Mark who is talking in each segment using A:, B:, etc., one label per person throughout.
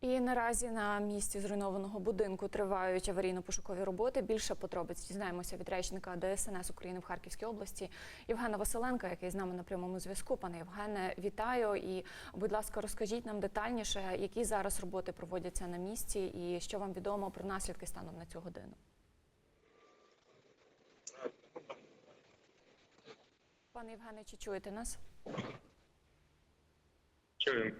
A: І наразі на місці зруйнованого будинку тривають аварійно-пошукові роботи. Більше подробиць дізнаємося від речника ДСНС України в Харківській області Євгена Василенка, який з нами на прямому зв'язку. Пане Євгене, вітаю і, будь ласка, розкажіть нам детальніше, які зараз роботи проводяться на місці, і що вам відомо про наслідки станом на цю годину. Пане Євгене, чи чуєте нас?
B: Чуємо.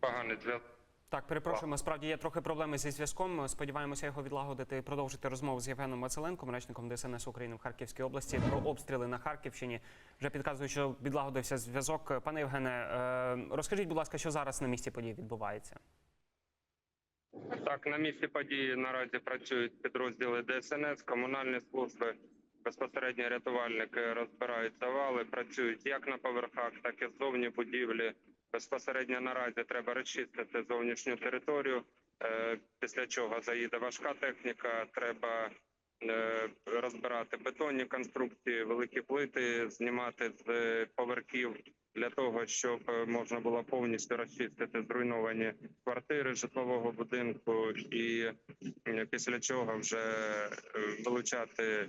B: Поганий зв'язок.
C: Так, перепрошуємо. Справді є трохи проблеми зі зв'язком. Сподіваємося його відлагодити і продовжити розмову з Євгеном Василенком, речником ДСНС України в Харківській області про обстріли на Харківщині. Вже підказую, що відлагодився зв'язок. Пане Євгене, е, розкажіть, будь ласка, що зараз на місці подій відбувається?
B: Так, на місці події наразі працюють підрозділи ДСНС, комунальні служби, безпосередньо рятувальники розбирають завали, працюють як на поверхах, так і ззовні будівлі. Безпосередньо наразі треба розчистити зовнішню територію. е, Після чого заїде важка техніка. Треба е, розбирати бетонні конструкції, великі плити, знімати з поверхів для того, щоб е, можна було повністю розчистити зруйновані квартири житлового будинку, і після чого вже вилучати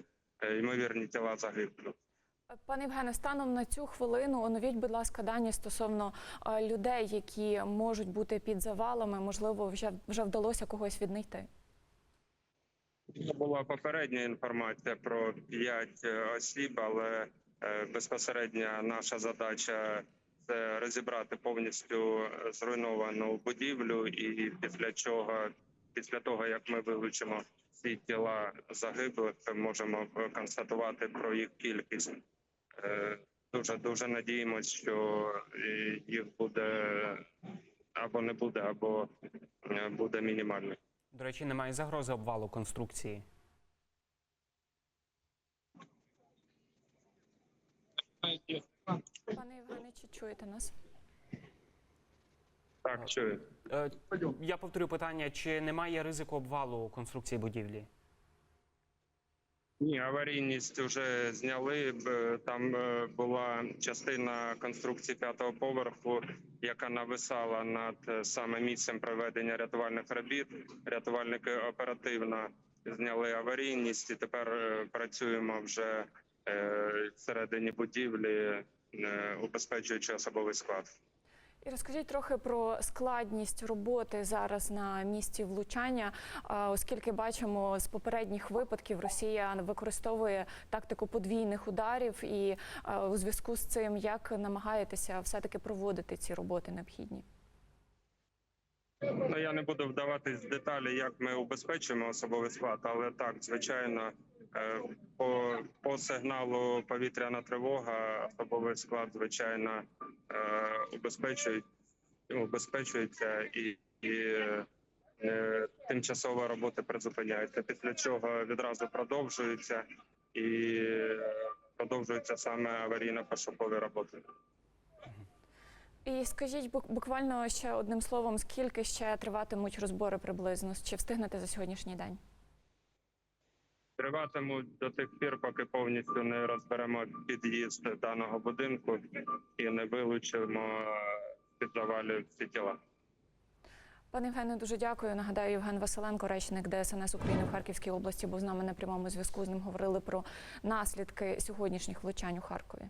B: ймовірні тіла загиблих.
A: Пане Євгене, станом на цю хвилину оновіть, будь ласка, дані стосовно е, людей, які можуть бути під завалами. Можливо, вже вже вдалося когось віднайти.
B: Була попередня інформація про п'ять е, осіб, але е, безпосередньо наша задача це розібрати повністю зруйновану будівлю, і після чого, після того як ми вилучимо всі тіла загиблих, можемо констатувати про їх кількість. Е, Дуже дуже надіємось, що е, їх буде або не буде, або е, буде мінімально.
C: До речі, немає загрози обвалу конструкції.
A: Пане Євгене, чи чуєте нас?
B: Так, чую.
C: Я повторю питання: чи немає ризику обвалу конструкції будівлі?
B: Ні, аварійність вже зняли. Там е, була частина конструкції п'ятого поверху, яка нависала над е, саме місцем проведення рятувальних робіт. Рятувальники оперативно зняли аварійність і тепер е, працюємо вже всередині будівлі, убезпечуючи особовий склад.
A: І розкажіть трохи про складність роботи зараз на місці влучання, оскільки бачимо з попередніх випадків Росія використовує тактику подвійних ударів, і у зв'язку з цим як намагаєтеся все таки проводити ці роботи необхідні?
B: Ну я не буду вдаватись в деталі, як ми убезпечуємо особовий склад, але так, звичайно, е, по, по сигналу повітряна тривога, особовий склад, звичайно, е, убезпечують, убезпечується і, і е, тимчасова робота призупиняється. Після чого відразу продовжується і продовжуються саме аварійно-пошукові роботи.
A: І скажіть бук- буквально ще одним словом, скільки ще триватимуть розбори приблизно? Чи встигнете за сьогоднішній день?
B: Триватимуть до тих пір, поки повністю не розберемо під'їзд даного будинку і не вилучимо під завалів всі тіла.
A: Пане Євгене, дуже дякую. Нагадаю, Євген Василенко, речник ДСНС України в Харківській області, був з нами на прямому зв'язку. З ним говорили про наслідки сьогоднішніх влучань у Харкові.